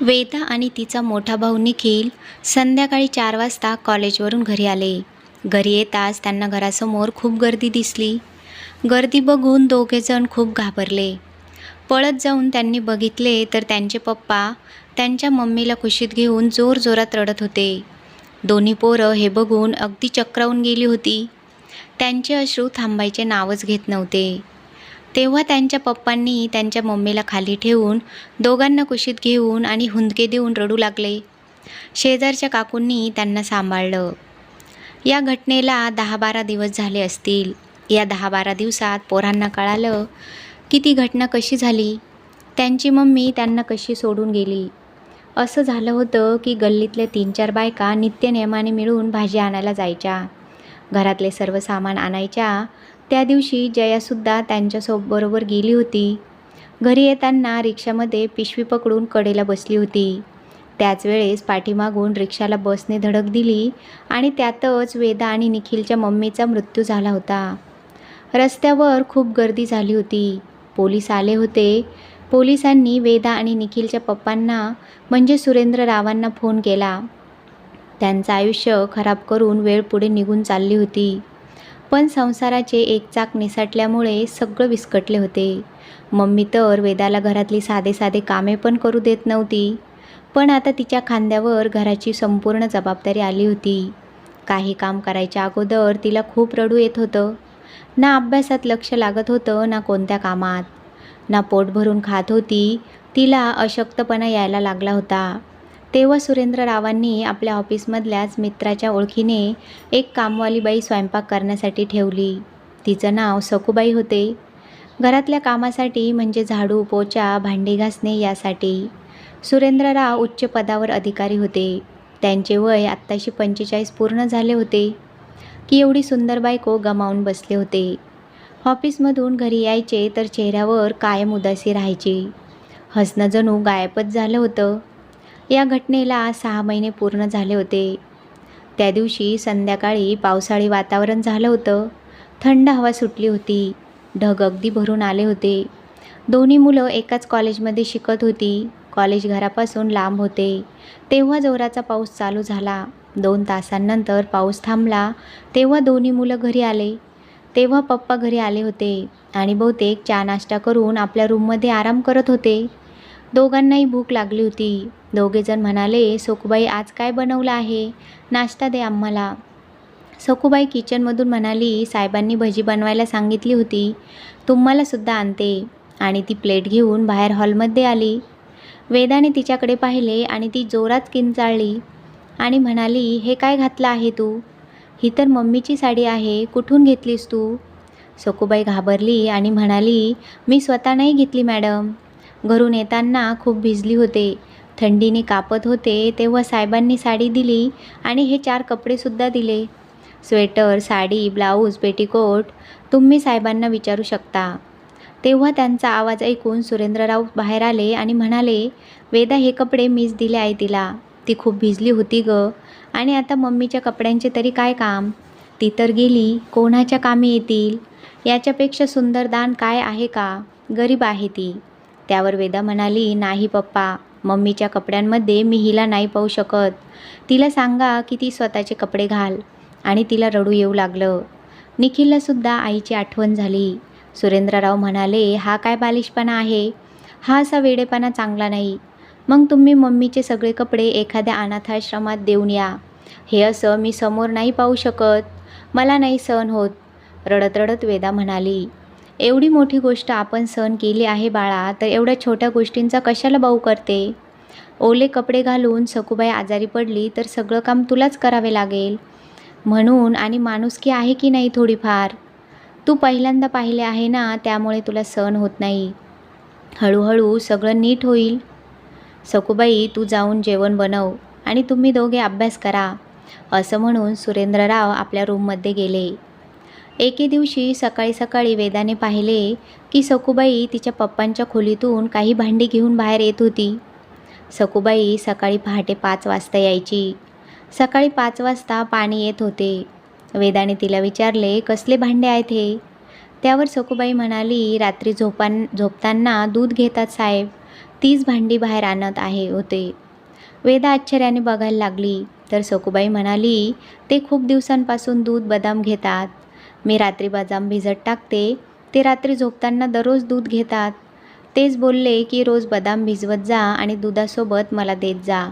वेदा आणि तिचा मोठा भाऊ निखिल संध्याकाळी चार वाजता कॉलेजवरून घरी आले. घरी येताच त्यांना घरासमोर खूप गर्दी दिसली. गर्दी बघून दोघेजण खूप घाबरले. पळत जाऊन त्यांनी बघितले तर त्यांचे पप्पा त्यांच्या मम्मीला कुशीत घेऊन जोरजोरात रडत होते. दोन्ही पोरं हे बघून अगदी चक्रावून गेली होती. त्यांचे अश्रू थांबायचे नावच घेत नव्हते. तेव्हा त्यांच्या पप्पांनी त्यांच्या मम्मीला खाली ठेवून दोघांना कुशीत घेऊन आणि हुंदके देऊन रडू लागले. शेजारच्या काकूंनी त्यांना सांभाळलं. या घटनेला दहा बारा दिवस झाले असतील. या दहा बारा दिवसात पोरांना कळालं की ती घटना कशी झाली. त्यांची मम्मी त्यांना कशी सोडून गेली. असं झालं होतं की गल्लीतल्या तीन चार बायका नित्यनेमाने मिळून भाजी आणायला जायच्या. घरातले सर्व सामान आणायच्या. त्या दिवशी जयासुद्धा त्यांच्यासोबरोबर गेली होती. घरी येताना रिक्षामध्ये पिशवी पकडून कडेला बसली होती. त्याच वेळेस पाठीमागून रिक्षाला बसने धडक दिली आणि त्यातच वेदा आणि निखिलच्या मम्मीचा मृत्यू झाला होता. रस्त्यावर खूप गर्दी झाली होती. पोलीस आले होते. पोलिसांनी वेदा आणि निखिलच्या पप्पांना म्हणजे सुरेंद्र रावांना फोन केला. त्यांचं आयुष्य खराब करून वेळ पुढे निघून चालली होती. पण संसाराचे एक चाक निसटल्यामुळे सगळं विस्कटले होते. मम्मी तर वेदाला घरातली साधे साधे कामे पण करू देत नव्हती. पण आता तिच्या खांद्यावर घराची संपूर्ण जबाबदारी आली होती. काही काम करायच्या अगोदर तिला खूप रडू येत होतं. ना अभ्यासात लक्ष लागत होतं ना कोणत्या कामात. ना पोट भरून खात होती तिला अशक्तपणा यायला लागला होता. तेव्हा सुरेंद्र रावांनी आपल्या ऑफिसमधल्याच मित्राच्या ओळखीने एक कामवाली बाई स्वयंपाक करण्यासाठी ठेवली. तिचं नाव सखूबाई होते. घरातल्या कामासाठी म्हणजे झाडू पोचा भांडी घासणे यासाठी. सुरेंद्रराव उच्च पदावर अधिकारी होते. त्यांचे वय आत्ताशी पंचेचाळीस पूर्ण झाले होते. की एवढी सुंदर बायको गमावून बसले होते. ऑफिसमधून घरी यायचे तर चेहऱ्यावर कायम उदासी राहायची. हसणं जणू गायबच झालं होतं. या घटनेला सहा महिने पूर्ण झाले होते. त्या दिवशी संध्याकाळी पावसाळी वातावरण झालं होतं. थंड हवा सुटली होती. ढग अगदी भरून आले होते. दोन्ही मुलं एकाच कॉलेजमध्ये शिकत होती. कॉलेज घरापासून लांब होते. तेव्हा जोराचा पाऊस चालू झाला. दोन तासांनंतर पाऊस थांबला. तेव्हा दोन्ही मुलं घरी आले. तेव्हा पप्पा घरी आले होते आणि बहुतेक चहा नाश्ता करून आपल्या रूममध्ये आराम करत होते. दोघांनाही भूक लागली होती. दोघेजण म्हणाले सखूबाई आज काय बनवलं आहे? नाश्ता दे आम्हाला. सखूबाई किचनमधून म्हणाली साहेबांनी भजी बनवायला सांगितली होती. तुम्हालासुद्धा आणते. आणि ती प्लेट घेऊन बाहेर हॉलमध्ये आली. वेदाने तिच्याकडे पाहिले आणि ती जोरात किंचाळली आणि म्हणाली हे काय घातलं आहे तू? ही तर मम्मीची साडी आहे. कुठून घेतलीस तू? सखूबाई घाबरली आणि म्हणाली मी स्वतः नाही घेतली मॅडम. घरून येताना खूप भिजली होते. थंडीने कापत होते तेव्हा साहेबांनी साडी दिली आणि हे चार कपडेसुद्धा दिले. स्वेटर साडी ब्लाऊज पेटीकोट तुम्ही साहेबांना विचारू शकता. तेव्हा त्यांचा आवाज ऐकून सुरेंद्रराव बाहेर आले आणि म्हणाले वेदा हे कपडे मीच दिले आहे तिला. ती खूप भिजली होती ग. आणि आता मम्मीच्या कपड्यांचे तरी काय काम? ती तर गेली. कोणाच्या कामी येतील? याच्यापेक्षा सुंदर दान काय आहे का? गरीब आहे ती. त्यावर वेदा म्हणाली नाही पप्पा. मम्मीच्या कपड्यांमध्ये मी हिला नाही पाहू शकत. तिला सांगा की ती स्वतःचे कपडे घाल आणि तिला रडू येऊ लागलं. निखिललासुद्धा आईची आठवण झाली. सुरेंद्रराव म्हणाले हा काय बालिशपणा आहे? हा असा वेडेपणा चांगला नाही. मग तुम्ही मम्मीचे सगळे कपडे एखाद्या अनाथाश्रमात देऊन या. हे असं मी समोर नाही पाहू शकत. मला नाही सहन होत. रडत रडत वेदा म्हणाली. एवढी मोठी गोष्ट आपण सहन केली आहे बाळा तर एवढ्या छोट्या गोष्टींचा कशाला बाऊ करते? ओले कपडे घालून सखूबाई आजारी पडली तर सगळं काम तुलाच करावे लागेल. म्हणून आणि माणुसकी आहे की नाही थोडीफार? तू पहिल्यांदा पाहिले आहे ना त्यामुळे तुला सहन होत नाही. हळूहळू सगळं नीट होईल. सखूबाई तू जाऊन जेवण बनव आणि तुम्ही दोघे अभ्यास करा असं म्हणून सुरेंद्रराव आपल्या रूममध्ये गेले. एके दिवशी सकाळी सकाळी वेदाने पाहिले की सकुबाई तिच्या पप्पांच्या खोलीतून काही भांडी घेऊन बाहेर येत होती. सकुबाई सकाळी पहाटे पाच वाजता यायची. सकाळी पाच वाजता पाणी येत होते. वेदाने तिला विचारले कसले भांडे आहेत हे? त्यावर सकुबाई म्हणाली रात्री झोपान झोपताना दूध घेतात साहेब. तीच भांडी बाहेर आणत आहे होते. वेदा आश्चर्याने बघायला लागली. तर सकुबाई म्हणाली ते खूप दिवसांपासून दूध बदाम घेतात. मी रात्री बदाम भिजत टाकते. ते रात्री झोपताना दररोज दूध घेतात. तेच बोलले की रोज बदाम भिजवत जा आणि दुधासोबत मला देत जा.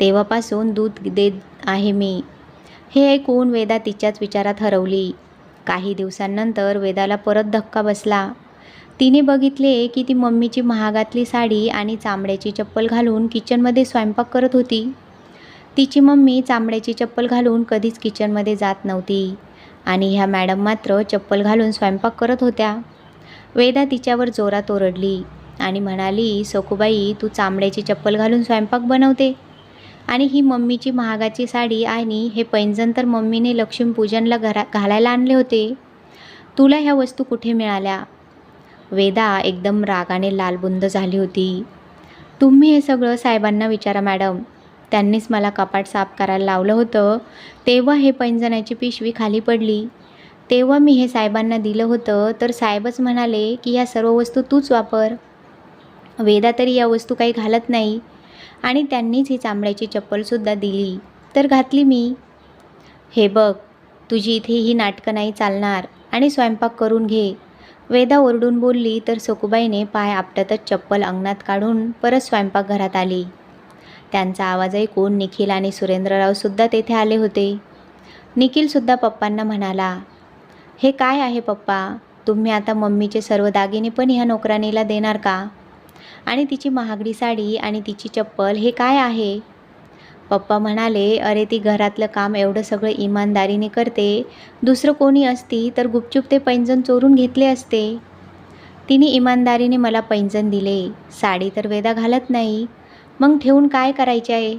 तेव्हापासून दूध देत आहे मी. हे ऐकून वेदा तिच्याच विचारात हरवली. काही दिवसांनंतर वेदाला परत धक्का बसला. तिने बघितले की ती मम्मीची महागातली साडी आणि चामड्याची चप्पल घालून किचनमध्ये स्वयंपाक करत होती. तिची मम्मी चामड्याची चप्पल घालून कधीच किचनमध्ये जात नव्हती. आणि ह्या मॅडम मात्र चप्पल घालून स्वयंपाक करत होत्या. वेदा तिच्यावर जोरात ओरडली आणि म्हणाली सखूबाई तू चामड्याची चप्पल घालून स्वयंपाक बनवते. आणि ही मम्मीची महागाची साडी आणि हे पैंजण तर मम्मीने लक्ष्मीपूजनला घरा घालायला आणले होते. तुला ह्या वस्तू कुठे मिळाल्या? वेदा एकदम रागाने लालबुंद झाली होती. तुम्ही हे सगळं साहेबांना विचारा मॅडम. त्यांनीच मला कपाट साफ करायला लावलं होतं. तेव्हा हे पैंजणाची पिशवी खाली पडली. तेव्हा मी हे साहेबांना दिलं होतं. तर साहेबच म्हणाले की ह्या सर्व वस्तू तूच वापर. वेदा तरी या वस्तू काही घालत नाही. आणि त्यांनीच ही चांबड्याची चप्पलसुद्धा दिली. तर घातली मी. हे बघ तुझी इथे ही नाटकं नाही चालणार. आणि स्वयंपाक करून घे. वेदा ओरडून बोलली. तर सकुबाईने पाय आपटतच चप्पल अंगणात काढून परत स्वयंपाकघरात आली. त्यांचा आवाज ऐकून निखिल आणि सुरेंद्ररावसुद्धा तेथे आले होते. निखिलसुद्धा पप्पांना म्हणाला हे काय आहे पप्पा? तुम्ही आता मम्मीचे सर्व दागिने पण ह्या नोकराणीला देणार का? आणि तिची महागडी साडी आणि तिची चप्पल हे काय आहे? पप्पा म्हणाले अरे ती घरातलं काम एवढं सगळं इमानदारीने करते. दुसरं कोणी असती तर गुपचूप ते पैंजण चोरून घेतले असते. तिने इमानदारीने मला पैंजण दिले. साडी तर वेदा घालत नाही. मग ठेवून काय करायचे आहे?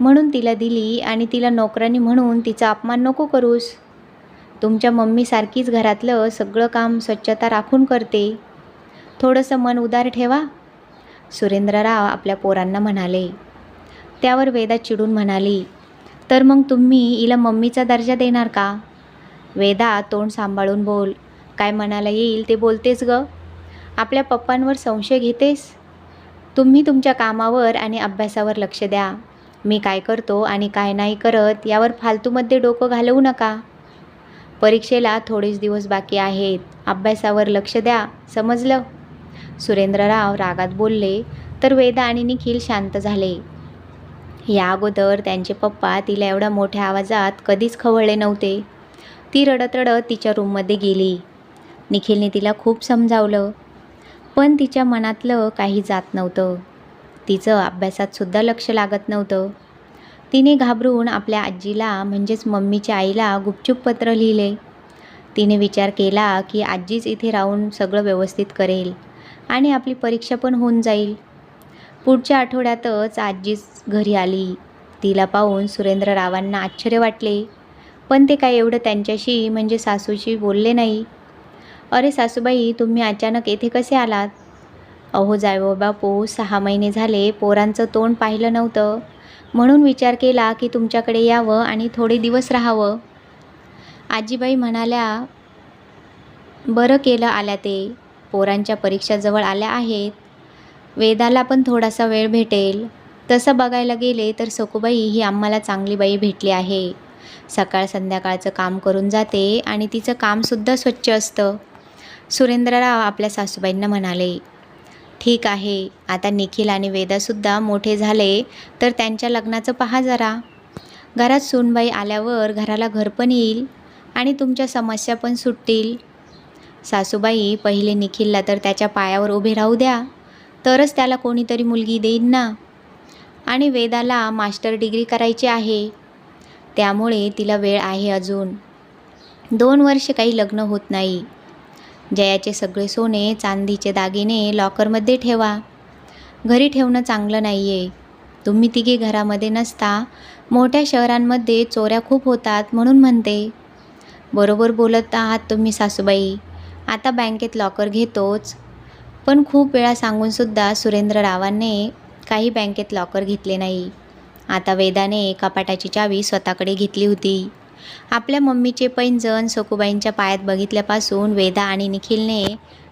म्हणून तिला दिली आणि तिला नोकरानी म्हणून तिचा अपमान नको करूस. तुमच्या मम्मीसारखीच घरातलं सगळं काम स्वच्छता राखून करते. थोडंसं मन उदार ठेवा. सुरेंद्रराव आपल्या पोरांना म्हणाले. त्यावर वेदा चिडून म्हणाली तर मग तुम्ही हिला मम्मीचा दर्जा देणार का? वेदा तोंड सांभाळून बोल काय मनाला येईल ते बोलतेस ग. आपल्या पप्पांवर संशय घेतेस? तुम्ही तुमच्या कामावर आणि अभ्यासावर लक्ष द्या. मी काय करतो आणि काय नाही करत यावर फालतूमध्ये डोकं घालवू नका. परीक्षेला थोडेच दिवस बाकी आहेत. अभ्यासावर लक्ष द्या. समजलं? सुरेंद्रराव रागात बोलले तर वेदा आणि निखिल शांत झाले. या अगोदर त्यांचे पप्पा तिला एवढ्या मोठ्या आवाजात कधीच खवळले नव्हते. ती रडत रडत तिच्या रूममध्ये गेली. निखिलने तिला खूप समजावलं. पण तिच्या मनातलं काही जात नव्हतं. तिचं अभ्यासातसुद्धा लक्ष लागत नव्हतं. तिने घाबरून आपल्या आजीला म्हणजेच मम्मीच्या आईला गुपचूप पत्र लिहिले. तिने विचार केला की आजीच इथे राहून सगळं व्यवस्थित करेल आणि आपली परीक्षा पण होऊन जाईल. पुढच्या आठवड्यातच आजीच घरी आली. तिला पाहून सुरेंद्ररावांना आश्चर्य वाटले. पण ते काय एवढं त्यांच्याशी म्हणजे सासूशी बोलले नाही? अरे सासूबाई तुम्ही अचानक येथे कसे आलात? अहो जायव बापू सहा महिने झाले पोरांचं तोंड पाहिलं नव्हतं. म्हणून विचार केला की तुमच्याकडे यावं आणि थोडे दिवस राहावं. आजीबाई म्हणाल्या बरं केलं आल्या ते. पोरांच्या परीक्षा जवळ आल्या आहेत. वेदाला पण थोडासा वेळ भेटेल. तसं बघायला गेले तर सखूबाई ही आम्हाला चांगली बाई भेटली आहे. सकाळ संध्याकाळचं काम करून जाते आणि तिचं कामसुद्धा स्वच्छ असतं. सुरेंद्रराव आपल्या सासूबाईंना म्हणाले ठीक आहे आता निखिल आणि वेदासुद्धा मोठे झाले तर त्यांच्या लग्नाचं पहा जरा. घरात सूनबाई आल्यावर घराला घर पण येईल आणि तुमच्या समस्या पण सुटतील. सासूबाई पहिले निखिलला तर त्याच्या पायावर उभे राहू द्या तरच त्याला कोणीतरी मुलगी देईन ना. आणि वेदाला मास्टर डिग्री करायची आहे त्यामुळे तिला वेळ आहे अजून. दोन वर्ष काही लग्न होत नाही. जयाचे सगळे सोने चांदीचे दागिने लॉकरमध्ये ठेवा. घरी ठेवणं चांगलं नाही आहे तुम्ही तिघे घरामध्ये नसता. मोठ्या शहरांमध्ये चोऱ्या खूप होतात म्हणून म्हणते. बरोबर बोलत आहात तुम्ही सासूबाई. आता बँकेत लॉकर घेतोच. पण खूप वेळा सांगूनसुद्धा सुरेंद्ररावांनी काही बँकेत लॉकर घेतले नाही. आता वेदाने कपाटाची चावी स्वतःकडे घेतली होती. आपल्या मम्मीचे पैंजण सखूबाईंच्या पायात बघितल्यापासून वेदा आणि निखिलने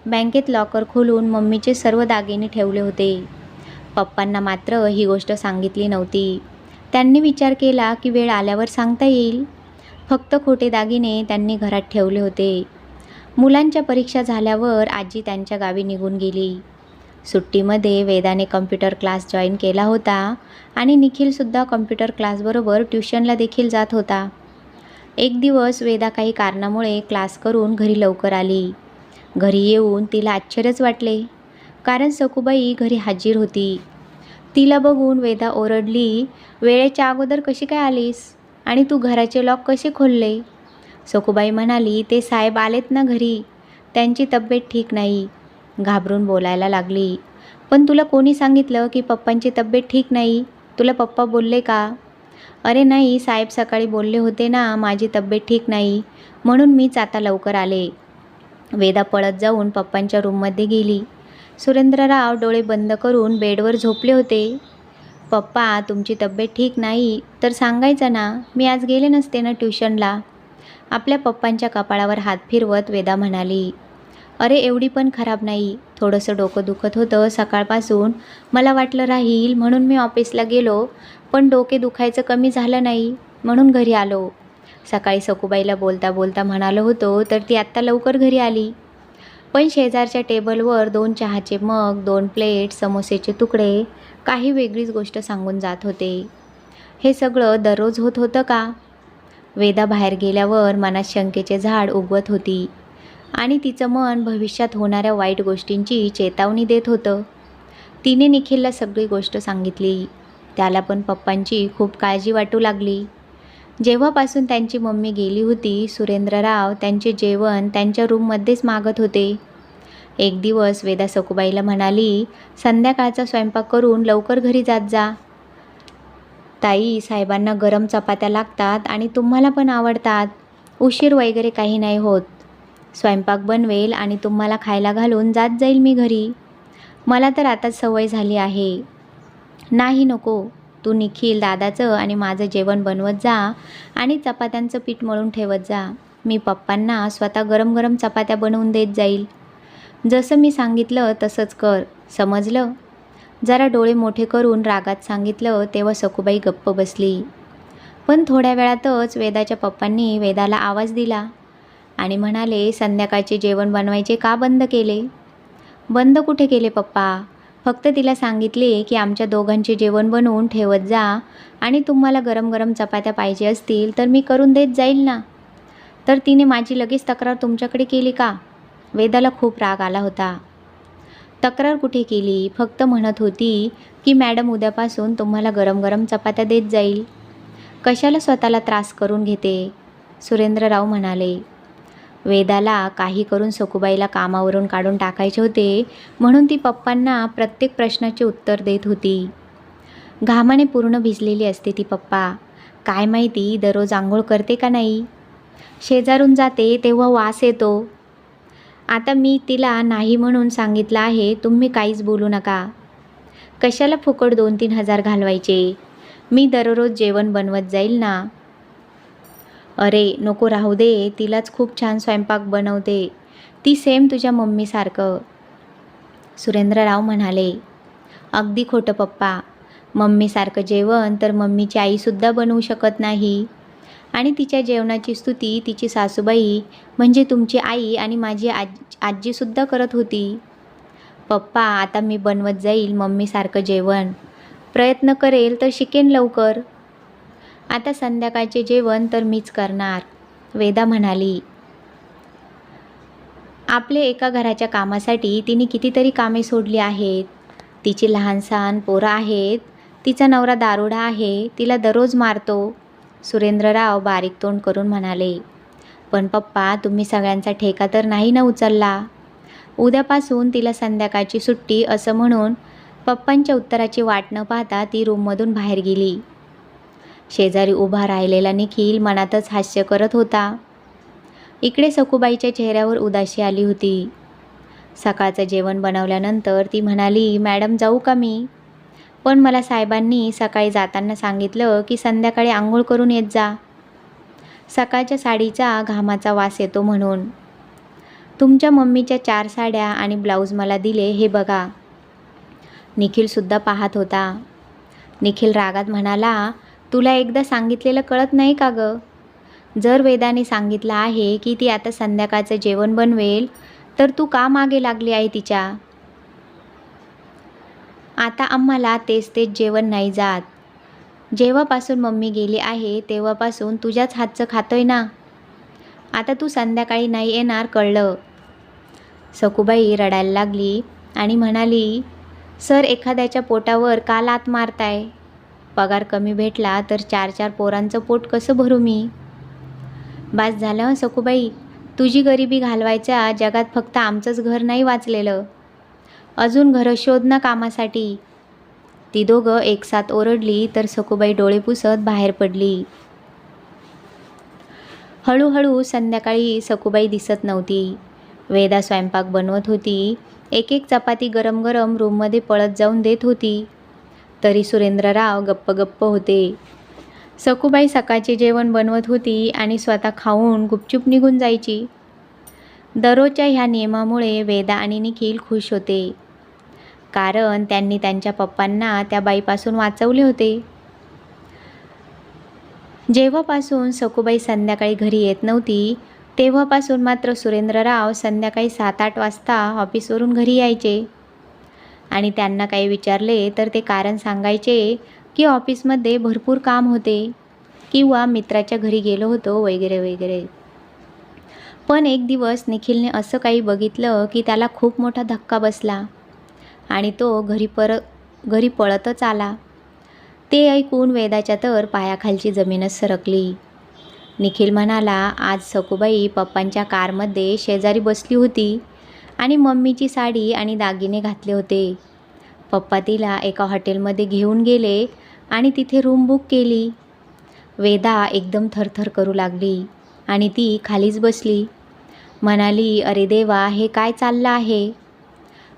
बँकेत लॉकर खोलून मम्मीचे सर्व दागिने ठेवले होते. पप्पांना मात्र ही गोष्ट सांगितली नव्हती. त्यांनी विचार केला की वेळ आल्यावर सांगता येईल. फक्त खोटे दागिने त्यांनी घरात ठेवले होते. मुलांच्या परीक्षा झाल्यावर आजी त्यांच्या गावी निघून गेली. सुट्टीमध्ये वेदाने कम्प्युटर क्लास जॉईन केला होता आणि निखिलसुद्धा कम्प्युटर क्लासबरोबर ट्युशनला देखील जात होता. एक दिवस वेदा काही कारणामुळे क्लास करून घरी लवकर आली. घरी येऊन तिला आश्चर्यच वाटले. कारण सखूबाई घरी हाजीर होती. तिला बघून वेदा ओरडली वेळेच्या अगोदर कशी काय आलीस? आणि तू घराचे लॉक कसे खोलले? सखूबाई म्हणाली ते साहेब आलेत ना घरी. त्यांची तब्येत ठीक नाही. घाबरून बोलायला लागली. पण तुला कोणी सांगितलं की पप्पांची तब्येत ठीक नाही? तुला पप्पा बोलले का? अरे नाही साहेब सकाळी बोलले होते ना माझी तब्येत ठीक नाही. म्हणून मीच आता लवकर आले. वेदा पळत जाऊन पप्पांच्या रूममध्ये गेली. सुरेंद्रराव डोळे बंद करून बेडवर झोपले होते. पप्पा तुमची तब्येत ठीक नाही तर सांगायचं ना मी आज गेले नसते ना ट्युशनला. आपल्या पप्पांच्या कपाळावर हात फिरवत वेदा म्हणाली अरे एवढी पण खराब नाही. थोडंसं डोकं दुखत होतं सकाळपासून. मला वाटलं राहील म्हणून मी ऑफिसला गेलो पण डोके दुखायचं कमी झालं नाही म्हणून घरी आलो. सकाळी सकुबाईला बोलता बोलता म्हणालो होतो तर ती आत्ता लवकर घरी आली. पण शेजारच्या टेबलवर दोन चहाचे मग दोन प्लेट समोसेचे तुकडे काही वेगळीच गोष्ट सांगून जात होते. हे सगळं दररोज होत होतं का? वेदा बाहेर गेल्यावर मनात शंकेचे झाड उगवत होती. आणि तिचं मन भविष्यात होणाऱ्या वाईट गोष्टींची चेतावणी देत होतं. तिने निखिलला सगळी गोष्ट सांगितली. त्याला पण पप्पांची खूप काळजी वाटू लागली. जेव्हापासून त्यांची मम्मी गेली होती सुरेंद्रराव त्यांचे जेवण त्यांच्या रूममध्येच मागत होते. एक दिवस वेदा सकुबाईला म्हणाली संध्याकाळचा स्वयंपाक करून लवकर घरी जात जा. ताई साहेबांना गरम चपात्या लागतात आणि तुम्हाला पण आवडतात. उशीर वगैरे काही नाही होत. स्वयंपाक बनवेल आणि तुम्हाला खायला घालून जात जाईल मी घरी. मला तर आताच सवय झाली आहे. नाही नको. तू निखिल दादाचं आणि माझं जेवण बनवत जा आणि चपात्यांचं पीठ मळून ठेवत जा. मी पप्पांना स्वतः गरम गरम चपात्या बनवून देत जाईल. जसं मी सांगितलं तसंच कर. समजलं? जरा डोळे मोठे करून रागात सांगितलं तेव्हा सखुबाई गप्प बसली. पण थोड्या वेळातच वेदाच्या पप्पांनी वेदाला आवाज दिला. आणि म्हणाले संध्याकाळचे जेवण बनवायचे का बंद केले? बंद कुठे केले पप्पा? फक्त तिला सांगितले की आमच्या दोघांचे जेवण बनवून ठेवत जा आणि तुम्हाला गरम गरम चपात्या पाहिजे असतील तर मी करून देत जाईल ना? तर तिने माझी लगेच तक्रार तुमच्याकडे केली का? वेदाला खूप राग आला होता. तक्रार कुठे केली? फक्त म्हणत होती की मॅडम उद्यापासून तुम्हाला गरम गरम चपात्या देत जाईल. कशाला स्वतःला त्रास करून घेते? सुरेंद्रराव म्हणाले. वेदाला काही करून सखुबाईला कामावरून काढून टाकायचे होते म्हणून ती पप्पांना प्रत्येक प्रश्नाचे उत्तर देत होती. घामाने पूर्ण भिजलेली असते ती पप्पा. काय माहिती दररोज आंघोळ करते का नाही? शेजारून जाते तेव्हा वास येतो. आता मी तिला नाही म्हणून सांगितलं आहे तुम्ही काहीच बोलू नका. कशाला फुकट दोन तीन हजार घालवायचे? मी दररोज जेवण बनवत जाईल ना? अरे नको राहू दे तिलाच खूप छान स्वयंपाक बनवते. ती सेम तुझ्या मम्मीसारखं. सुरेंद्रराव म्हणाले अगदी खोटं पप्पा. मम्मीसारखं जेवण तर मम्मीची आईसुद्धा बनवू शकत नाही. आणि तिच्या जेवणाची स्तुती तिची सासूबाई म्हणजे तुमची आई आणि माझी आज आजीसुद्धा करत होती. पप्पा आता मी बनवत जाईल मम्मीसारखं जेवण. प्रयत्न करेल तर शिकेन लवकर. आता संध्याकाळचे जेवण तर मीच करणार वेदा म्हणाली. आपले एका घराच्या कामासाठी तिने कितीतरी कामे सोडली आहेत. तिची लहानसहान पोरं आहेत तिचा नवरा दारुडा आहे तिला दररोज मारतो. सुरेंद्रराव बारीक तोंड करून म्हणाले पण पप्पा तुम्ही सगळ्यांचा ठेका तर नाही ना उचलला? उद्यापासून तिला संध्याकाळची सुट्टी असं म्हणून पप्पांच्या उत्तराची वाट न पाहता ती रूममधून बाहेर गेली. शेजारी उभा राहिलेला निखिल मनातच हास्य करत होता. इकडे सखूबाईच्या चेहऱ्यावर उदासी आली होती. सकाळचं जेवण बनवल्यानंतर ती म्हणाली मॅडम जाऊ का मी? पण मला साहेबांनी सकाळी जाताना सांगितलं की संध्याकाळी आंघोळ करून येत जा. सकाळच्या साडीचा घामाचा वास येतो म्हणून. तुमच्या मम्मीच्या चार साड्या आणि ब्लाऊज मला दिले हे बघा. निखिलसुद्धा पाहत होता. निखिल रागात म्हणाला तुला एकदा सांगितलेलं कळत नाही का गं? जर वेदाने सांगितलं आहे की ती आता संध्याकाळचं जेवण बनवेल तर तू का मागे लागली आहे तिच्या? आता आम्हाला तेच तेच जेवण नाही जात. जेव्हापासून मम्मी गेली आहे तेव्हापासून तुझ्याच हातचं खातोय ना? आता तू संध्याकाळी नाही येणार कळलं? सखूबाई रडायला लागली आणि म्हणाली सर एखाद्याच्या पोटावर का लात मारताय? पगार कमी भेटला तर चार चार पोरांचं पोट कसं भरू मी? बास झालं सखूबाई. तुझी गरिबी घालवायच्या जगात फक्त आमचंच घर नाही वाचलेलं. अजून घरं शोध ना कामासाठी. ती दोघं एकसाथ ओरडली तर सखूबाई डोळे पुसत बाहेर पडली. हळूहळू संध्याकाळी सखूबाई दिसत नव्हती. वेदा स्वयंपाक बनवत होती. एक एक चपाती गरम गरम रूममध्ये पळत जाऊन देत होती. तरी सुरेंद्रराव गप्प गप्प होते. सखूबाई सकाळचे जेवण बनवत होती आणि स्वतः खाऊन गुपचूप निघून जायची. दररोजच्या ह्या नियमामुळे वेदा आणि निखिल खुश होते. कारण त्यांनी त्यांच्या पप्पांना त्या बाईपासून वाचवले होते. जेव्हापासून सखूबाई संध्याकाळी घरी येत नव्हती तेव्हापासून मात्र सुरेंद्रराव संध्याकाळी सात आठ वाजता ऑफिसवरून घरी यायचे. आणि त्यांना काही विचारले तर ते कारण सांगायचे की ऑफिसमध्ये भरपूर काम होते किंवा मित्राच्या घरी गेलो होतो वगैरे वगैरे. पण एक दिवस निखिलने असं काही बघितलं की त्याला खूप मोठा धक्का बसला आणि तो घरी पर घरी पळतच आला. ते ऐकून वेदाच्या तर पायाखालची जमीनच सरकली. निखिल म्हणाला आज सखूबाई पप्पांच्या कारमध्ये शेजारी बसली होती. आणि मम्मीची साडी आणि दागिने घातले होते. पप्पा तिला एका हॉटेलमध्ये घेऊन गेले आणि तिथे रूम बुक केली. वेदा एकदम थरथर करू लागली आणि ती खालीच बसली. म्हणाली अरे देवा हे काय चाललं आहे?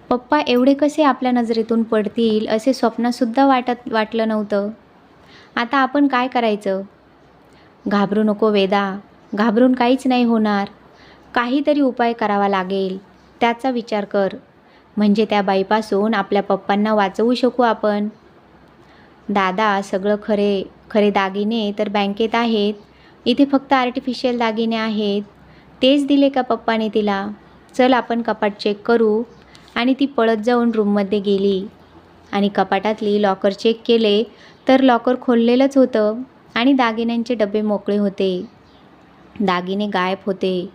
पप्पा एवढे कसे आपल्या नजरेतून पडतील असे स्वप्नासुद्धा वाटत वाटलं नव्हतं. आता आपण काय करायचं? घाबरू नको वेदा घाबरून काहीच नाही होणार. काहीतरी उपाय करावा लागेल. त्याचा विचार कर. म्हणजे त्या बाईपासून आपल्या पप्पांना वाचवू शकू आपण. दादा सगळं खरे. खरे दागिने तर बँकेत आहेत. इथे फक्त आर्टिफिशियल दागिने आहेत. तेच दिले का पप्पाने तिला? चल आपण कपाट चेक करू. आणि ती पळत जाऊन रूममध्ये गेली. आणि कपाटातली लॉकर चेक केले तर लॉकर खोललेलंच होतं आणि दागिन्यांचे डबे मोकळे होते. दागिने गायब होते.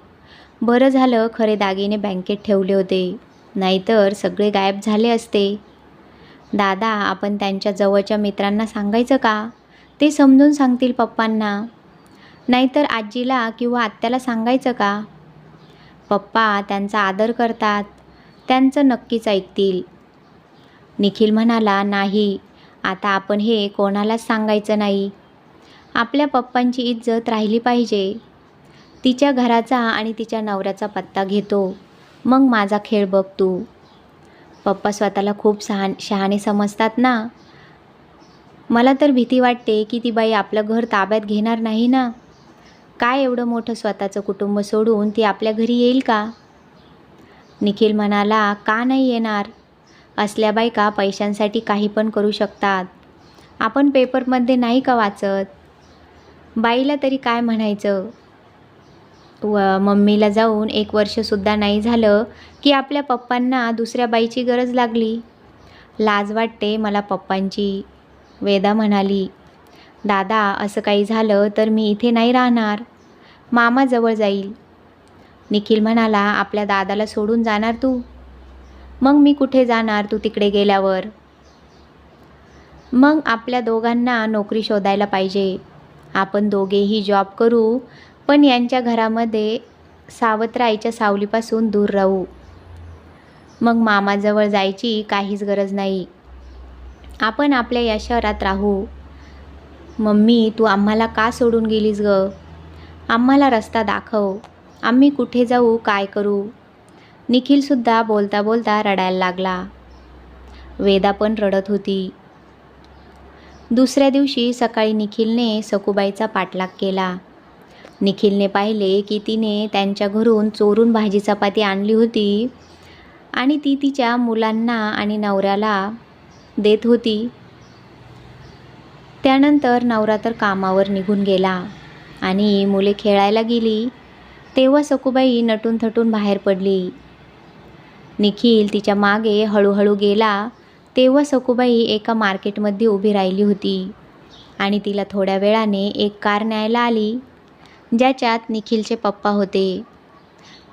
बरं झालं खरे दागिने बँकेत ठेवले होते. नाहीतर सगळे गायब झाले असते. दादा आपण त्यांच्या जवळच्या मित्रांना सांगायचं का? ते समजून सांगतील पप्पांना. नाहीतर आजीला किंवा आत्याला सांगायचं का? पप्पा त्यांचा आदर करतात. त्यांचं नक्कीच ऐकतील. निखिल म्हणाला नाही आता आपण हे कोणालाच सांगायचं नाही. आपल्या पप्पांची इज्जत राहिली पाहिजे. तिच्या घराचा आणि तिच्या नवऱ्याचा पत्ता घेतो. मग माझा खेळ बघ तू. पप्पा स्वतःला खूप सहा शहाणे समजतात ना? मला तर भीती वाटते की ती बाई आपलं घर ताब्यात घेणार नाही ना? काय एवढं मोठं स्वतःचं कुटुंब सोडून ती आपल्या घरी येईल का? निखिल म्हणाला का नाही येणार? असल्या बायका पैशांसाठी काही पण करू शकतात. आपण पेपरमध्ये नाही का वाचत? बाईला तरी काय म्हणायचं? व मम्मीला जाऊन एक वर्षसुद्धा नाही झालं की आपल्या पप्पांना दुसऱ्या बाईची गरज लागली. लाज वाटते मला पप्पांची वेदा म्हणाली. दादा असं काही झालं तर मी इथे नाही राहणार. मामाजवळ जाईल. निखिल म्हणाला आपल्या दादाला सोडून जाणार तू? मग मी कुठे जाणार तू तिकडे गेल्यावर? मग आपल्या दोघांना नोकरी शोधायला पाहिजे. आपण दोघेही जॉब करू पण यांच्या घरामध्ये सावत्र आईच्या सावलीपासून दूर राहू. मग मामाजवळ जायची काहीच गरज नाही. आपण आपल्या या शहरात राहू. मम्मी तू आम्हाला का सोडून गेलीस ग? आम्हाला रस्ता दाखव. आम्ही कुठे जाऊ काय करू? निखिलसुद्धा बोलता बोलता रडायला लागला. वेदा पण रडत होती. दुसऱ्या दिवशी सकाळी निखिलने सकुबाईचा पाठलाग केला. निखिलने पाहिले की तिने त्यांच्या घरून चोरून भाजी चपाती आणली होती आणि ती तिच्या मुलांना आणि नवऱ्याला देत होती. त्यानंतर नवरा तर कामावर निघून गेला आणि मुले खेळायला गेली. तेव्हा सखूबाई नटून थटून बाहेर पडली. निखिल तिच्यामागे हळूहळू गेला. तेव्हा सखूबाई एका मार्केटमध्ये उभी राहिली होती आणि तिला थोड्या वेळाने एक कार न्यायला आली. ज्याच्यात निखिलचे पप्पा होते.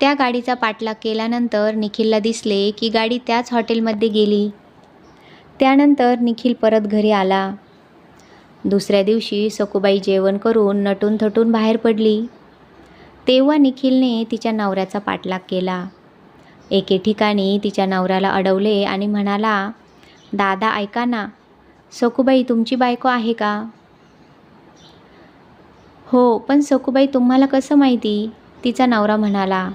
त्या गाडीचा पाठलाग केल्यानंतर निखिलला दिसले की गाडी त्याच हॉटेलमध्ये गेली. त्यानंतर निखिल परत घरी आला. दुसऱ्या दिवशी सखूबाई जेवण करून नटून थटून बाहेर पडली. तेव्हा निखिलने तिच्या नवऱ्याचा पाठलाग केला. एके ठिकाणी तिच्या नवऱ्याला अडवले आणि म्हणाला दादा ऐका ना. सखूबाई तुमची बायको आहे का? हो पण सखूबाई तुम्हाला कसं माहिती? तिचा नवरा म्हणाला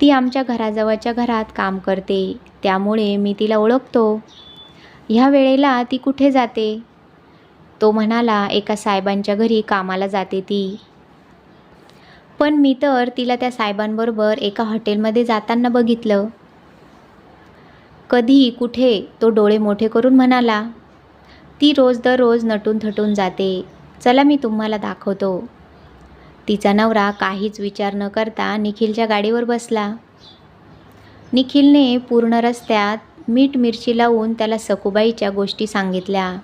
ती आमच्या घराजवळच्या घरात काम करते त्यामुळे मी तिला ओळखतो. ह्या वेळेला ती कुठे जाते? तो म्हणाला एका साहेबांच्या घरी कामाला जाते ती. पण मी तर तिला त्या साहेबांबरोबर एका हॉटेलमध्ये जाताना बघितलं. कधी कुठे तो डोळे मोठे करून म्हणाला ती रोज दररोज नटून थटून जाते. चला मी तुम्हाला दाखवतो. तिचा नवरा काहीच विचार न करता निखिलच्या गाडीवर बसला. निखिलने पूर्ण रस्त्यात मीठ मिरची लावून त्याला सकुबाईच्या गोष्टी सांगितल्या.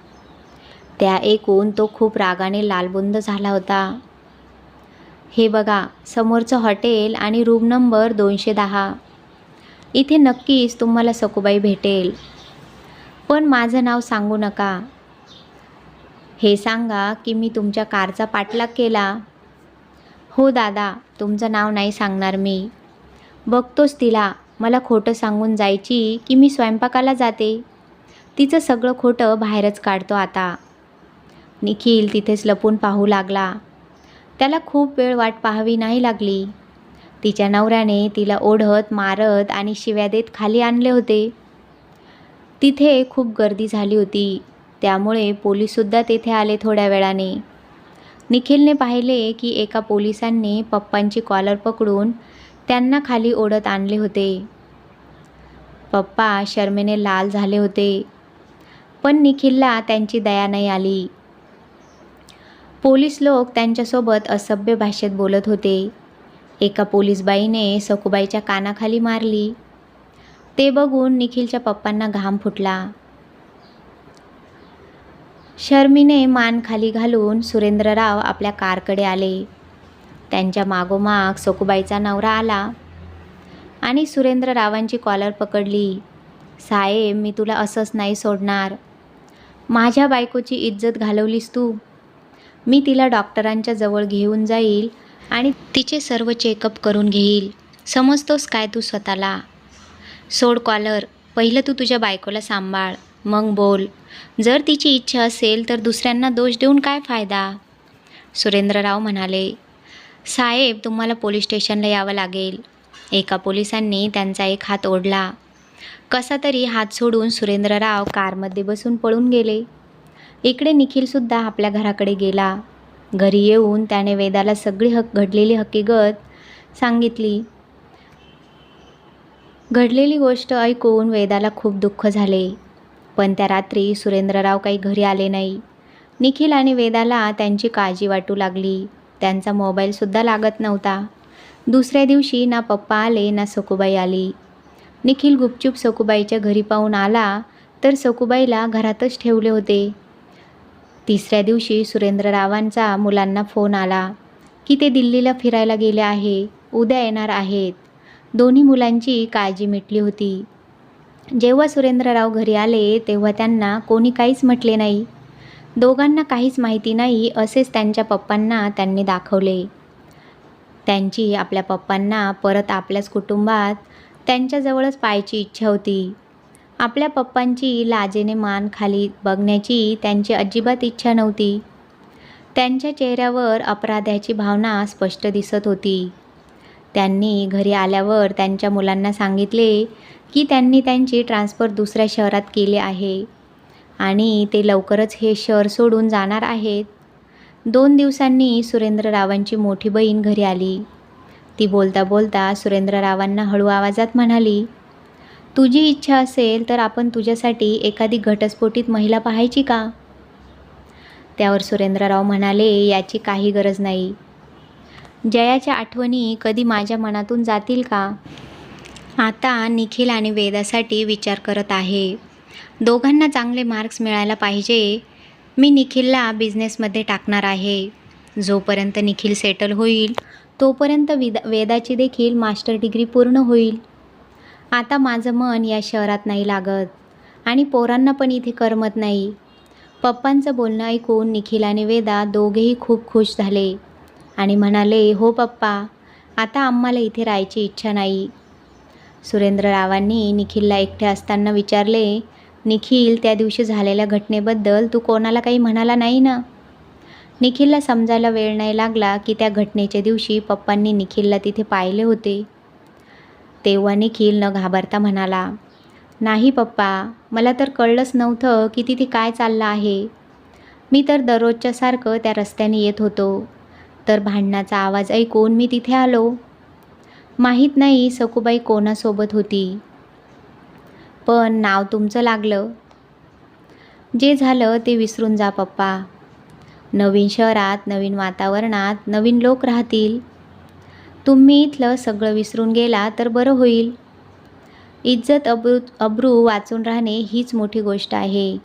त्या ऐकून तो खूप रागाने लालबुंद झाला होता. हे बघा समोरचं हॉटेल आणि रूम नंबर दोनशे दहा. इथे नक्कीच तुम्हाला सकुबाई भेटेल. पण माझं नाव सांगू नका. हे सांगा की मी तुमच्या कारचा पाठलाग केला. हो दादा तुमचं नाव नाही सांगणार मी. बघतोच तिला मला खोटं सांगून जायची की मी स्वयंपाकाला जाते. तिचं सगळं खोटं बाहेरच काढतो आता. निखिल तिथेच लपून पाहू लागला. त्याला खूप वेळ वाट पाहावी नाही लागली. तिच्या नवऱ्याने तिला ओढत मारत आणि शिव्या देत खाली आणले होते. तिथे खूप गर्दी झाली होती. त्यामुळे पोलीससुद्धा तेथे आले थोड्या वेळाने. निखिलने पाहिले की एका पोलिसांनी पप्पांची कॉलर पकडून त्यांना खाली ओढत आणले होते. पप्पा शर्मेने लाल झाले होते. पण निखिलला त्यांची दया नाही आली. पोलीस लोक त्यांच्यासोबत असभ्य भाषेत बोलत होते. एका पोलीसबाईने सखूबाईच्या कानाखाली मारली. ते बघून निखिलच्या पप्पांना घाम फुटला. शर्मीने मान खाली घालून सुरेंद्रराव आपल्या कारकडे आले. त्यांच्या मागोमाग सखूबाईचा नवरा आला आणि सुरेंद्ररावांची कॉलर पकडली. साहेब मी तुला असंच नाही सोडणार. माझ्या बायकोची इज्जत घालवलीस तू. मी तिला डॉक्टरांच्या जवळ घेऊन जाईल आणि तिचे सर्व चेकअप करून घेईल. समजतोस काय तू स्वतःला. सोड कॉलर. पहिलं तू तुझ्या बायकोला सांभाळ. मग बोल. जर तिची इच्छा असेल तर दुसऱ्यांना दोष देऊन काय फायदा? सुरेंद्रराव म्हणाले साहेब तुम्हाला पोलीस स्टेशनला यावं लागेल. एका पोलिसांनी त्यांचा एक हात ओढला. कसा तरी हात सोडून सुरेंद्रराव कारमध्ये बसून पळून गेले. इकडे निखिलसुद्धा आपल्या घराकडे गेला. घरी येऊन त्याने वेदाला सगळी हक घडलेली हकीकत सांगितली. घडलेली गोष्ट ऐकून वेदाला खूप दुःख झाले. पण त्या रात्री सुरेंद्रराव काही घरी आले नाही. निखिल आणि वेदाला त्यांची काळजी वाटू लागली. त्यांचा मोबाईलसुद्धा लागत नव्हता. दुसऱ्या दिवशी ना पप्पा आले ना सकुबाई आली. निखिल गुपचूप सकुबाईच्या घरी पाहून आला तर सकुबाईला घरातच ठेवले होते. तिसऱ्या दिवशी सुरेंद्ररावांचा मुलांना फोन आला की ते दिल्लीला फिरायला गेले आहे. उद्या येणार आहेत. दोन्ही मुलांची काळजी मिटली होती. जेव्हा सुरेंद्रराव घरी आले तेव्हा त्यांना कोणी काहीच म्हटले नाही. दोघांना काहीच माहिती नाही असेच त्यांच्या पप्पांना त्यांनी दाखवले. त्यांची आपल्या पप्पांना परत आपल्याच कुटुंबात त्यांच्याजवळच पाहायची इच्छा होती. आपल्या पप्पांची लाजेने मान खाली बघण्याची त्यांची अजिबात इच्छा नव्हती. त्यांच्या चेहऱ्यावर अपराध्याची भावना स्पष्ट दिसत होती. त्यांनी घरी आल्यावर त्यांच्या मुलांना सांगितले की त्यांनी त्यांची ट्रान्सफर दुसऱ्या शहरात केली आहे. आणि ते लवकरच हे शहर सोडून जाणार आहेत. दोन दिवसांनी सुरेंद्ररावांची मोठी बहीण घरी आली. ती बोलता बोलता सुरेंद्ररावांना हळू आवाजात म्हणाली तुझी इच्छा असेल तर आपण तुझ्यासाठी एखादी घटस्फोटीत महिला पाहायची का? त्यावर सुरेंद्रराव म्हणाले याची काही गरज नाही. जयाच्या आठवणी कधी माझ्या मनातून जातील का? आता निखिल आणि वेदासाठी विचार करत आहे. दोघांना चांगले मार्क्स मिळायला पाहिजे. मी निखिलला बिझनेसमध्ये टाकणार आहे. जोपर्यंत निखिल सेटल होईल तोपर्यंत विदा वेदाची देखील मास्टर डिग्री पूर्ण होईल. आता माझं मन या शहरात नाही लागत आणि पोरांना पण इथे करमत नाही. पप्पांचं बोलणं ऐकून निखिल आणि वेदा दोघेही खूप खुश झाले आणि म्हणाले हो पप्पा आता आम्हाला इथे राहायची इच्छा नाही. सुरेंद्ररावांनी निखिलला एकटे असताना विचारले निखिल त्या दिवशी झालेल्या घटनेबद्दल तू कोणाला काही म्हणाला नाही ना? निखिलला समजायला वेळ नाही लागला की त्या घटनेच्या दिवशी पप्पांनी निखिलला तिथे पाहिले होते. तेव्हा निखिल न घाबरता म्हणाला नाही पप्पा मला तर कळलंच नव्हतं की तिथे काय चाललं आहे. मी तर दररोजच्या सारखं त्या रस्त्याने येत होतो. तर भांडणाचा आवाज ऐकून मी तिथे आलो. माहीत नाही सखूबाई कोणासोबत होती. पण नाव तुमचं लागलं. जे झालं ते विसरून जा पप्पा. नवीन शहरात नवीन वातावरणात नवीन लोक राहतील. तुम्ही इथलं सगळं विसरून गेला तर बरं होईल. इज्जत अब्रू अब्रू वाचून राहणे हीच मोठी गोष्ट आहे.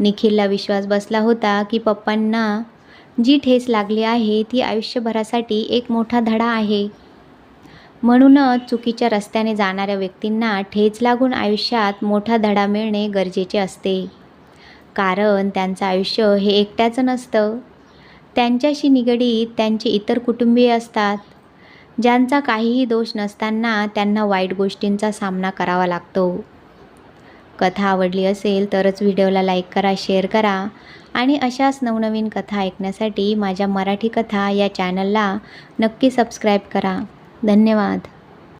निखिलला विश्वास बसला होता की पप्पांना जी ठेस लागली आहे ती आयुष्यभरासाठी एक मोठा धडा आहे. म्हणूनच चुकीच्या रस्त्याने जाणाऱ्या व्यक्तींना ठेच लागून आयुष्यात मोठा धडा मिळणे गरजेचे असते. कारण त्यांचं आयुष्य हे एकट्याचं नसतं. त्यांच्याशी निगडीत त्यांचे इतर कुटुंबीय असतात. ज्यांचा काहीही दोष नसताना त्यांना वाईट गोष्टींचा सामना करावा लागतो. कथा आवडली असेल तरच व्हिडिओला लाईक करा शेअर करा आणि अशाच नवनवीन कथा ऐकण्यासाठी माझ्या मराठी कथा या चॅनलला नक्की सबस्क्राईब करा. धन्यवाद.